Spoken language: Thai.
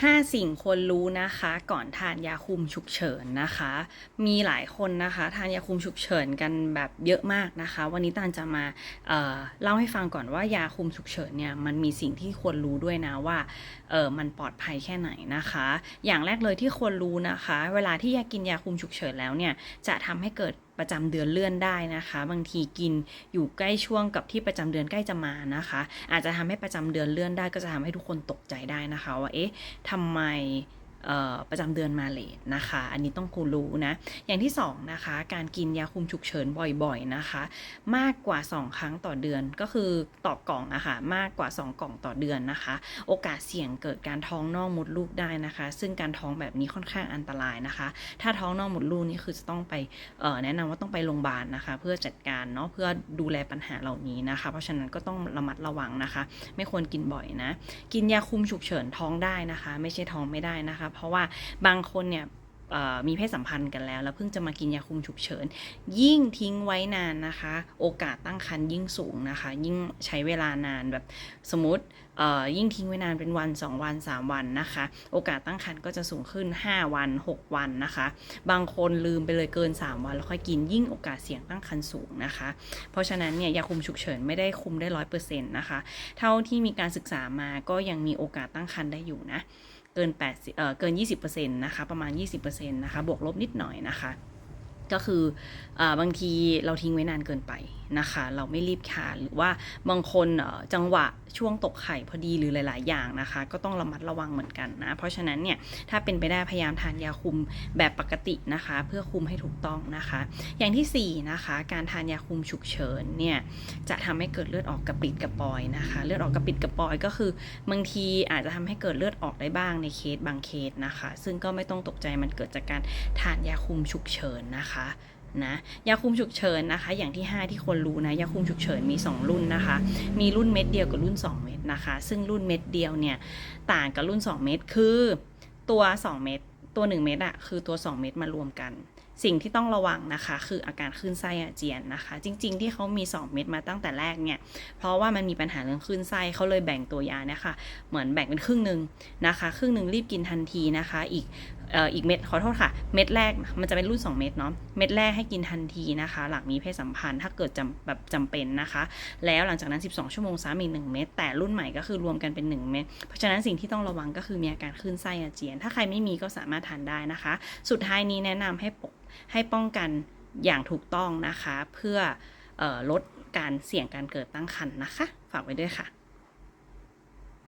5 สิ่งควรรู้นะคะ ก่อนทานยาคุมฉุกเฉินนะคะ มีหลายคนนะคะทานยาคุมฉุกเฉินกันแบบเยอะมากนะคะ วันนี้ตานจะมาเเล่าให้ฟังก่อนว่ายาคุมฉุกเฉินเนี่ยมันมีสิ่งที่ควรรู้ด้วยนะว่าเออมันปลอดภัยแค่ไหนนะคะ อย่างแรกเลยที่ควรรู้นะคะ เวลาที่ยากินยาคุมฉุกเฉินแล้วเนี่ยจะทำให้เกิด ประจำเดือนเลื่อนได้นะคะ บางทีกินอยู่ใกล้ช่วงกับที่ประจำเดือนใกล้จะมานะคะ อาจจะทำให้ประจำเดือนเลื่อนได้ก็จะทำให้ทุกคนตกใจได้นะคะว่าเอ๊ะทำไม ประจำเดือนมาเลทนะคะ อันนี้ต้องกูรู้นะ อย่างที่2นะคะ การกินยาคุมฉุกเฉินบ่อยๆนะคะ มากกว่า 2 ครั้งต่อเดือน ก็คือต่อกล่องอะคะ่ะ มากกว่า 2 กล่องต่อเดือนนะคะ โอกาสเสี่ยงเกิดการท้องนอกมดลูกได้นะคะ ซึ่งการท้องแบบนี้ค่อนข้างอันตรายนะคะ ถ้าท้องนอกมดลูกนี่คือจะต้องไปแนะนำว่าต้องไปโรงพยาบาลนะคะ เพื่อจัดการเนาะ เพื่อดูแลปัญหาเหล่านี้นะคะ เพราะฉะนั้นก็ต้องระมัดระวังนะคะ ไม่ควรกินบ่อยนะ กินยาคุมฉุกเฉินท้องได้นะคะ ไม่ใช่ท้องไม่ได้นะคะเพราะว่าบางคนเนี่ยมีเพศสัมพันธ์กันแล้ว แล้วเพิ่งจะมากินยาคุมฉุกเฉิน ยิ่งทิ้งไว้นานนะคะ โอกาสตั้งครรภ์ยิ่งสูงนะคะ ยิ่งใช้เวลานานแบบสมมติยิ่งทิ้งไว้นานเป็นวัน 2 วัน 3 วันนะคะ โอกาสตั้งครรภ์ก็จะสูงขึ้น 5 วัน 6 วันนะคะ บางคนลืมไปเลยเกิน 3 วันแล้วค่อยกินยิ่งโอกาสเสี่ยงตั้งครรภ์สูงนะคะ เพราะฉะนั้นเนี่ยยาคุมฉุกเฉินไม่ได้คุมได้ร้อยเปอร์เซ็นต์นะคะ เท่าที่มีการศึกษามาก็ยังมีโอกาสตั้งครรภ์ได้อยู่นะ เกิน8เอ่อเกิน 20%นะคะ ประมาณ 20%นะคะ บวกลบนิดหน่อยนะคะ ก็คืออบางทีเราทิ้งไว้นานเกินไปนะคะ เราไม่รีบขาหรือว่าบางคนจังหวะช่วงตกไข่พอดีหรือหลาย ๆ อย่างนะคะ ก็ต้องระมัดระวังเหมือนกันนะ เพราะฉะนั้นเนี่ยถ้าเป็นไปได้พยายามทานยาคุมแบบปกตินะคะ เพื่อคุมให้ถูกต้องนะคะ อย่างที่ 4 นะคะ การทานยาคุมฉุกเฉินเนี่ยจะทำให้เกิดเลือดออกกระปิดกระปอยนะคะ เลือดออกกระปิดกระปอยก็คือบางทีอาจจะทำให้เกิดเลือดออกได้บ้างในเคสบางเคสนะคะ ซึ่งก็ไม่ต้องตกใจมันเกิดจากการทานยาคุมฉุกเฉินนะคะนะยาคุมฉุกเฉินนะคะ อย่างที่ 5 ที่ควรรู้นะยาคุมฉุกเฉินมี 2 รุ่นนะคะ มีรุ่นเม็ดเดียวกับรุ่น 2 เม็ดนะคะ ซึ่งรุ่นเม็ดเดียวเนี่ยต่างกับรุ่น 2 เม็ดคือตัว 2 เม็ดตัว 1 เม็ดอะคือตัว 2 เม็ดมารวมกัน สิ่งที่ต้องระวังนะคะ คืออาการคลื่นไส้อาเจียนนะคะ จริง ๆ ที่เขามี 2 เม็ดมาตั้งแต่แรกเนี่ย เพราะว่ามันมีปัญหาเรื่องคลื่นไส้เขาเลยแบ่งตัวยาเนี่ยค่ะเหมือนแบ่งเป็นครึ่งหนึ่งนะคะ ครึ่งหนึ่งรีบกินทันทีนะคะ อีกอีกเม็ดขอโทษค่ะ เม็ดแรกมันจะเป็นรุ่น 2 เม็ดเนาะเม็ดแรกให้กินทันทีนะคะ หลังมีเพศสัมพันธ์ถ้าเกิดจำแบบจำเป็นนะคะ แล้วหลังจากนั้น 12 ชั่วโมงซ้ำอีก1เม็ดแต่รุ่นใหม่ก็คือรวมกันเป็น 1 เม็ดเพราะฉะนั้นสิ่งที่ต้องระวังก็คือมีอาการคลื่นไส้อาเจียน ถ้าใครไม่มีก็สามารถทานได้นะคะ สุดท้ายนี้แนะนำให้ปกให้ป้องกันอย่างถูกต้องนะคะ เพื่ออลดการเสี่ยงการเกิดตั้งครรภ์นะคะ ฝากไว้ด้วยค่ะ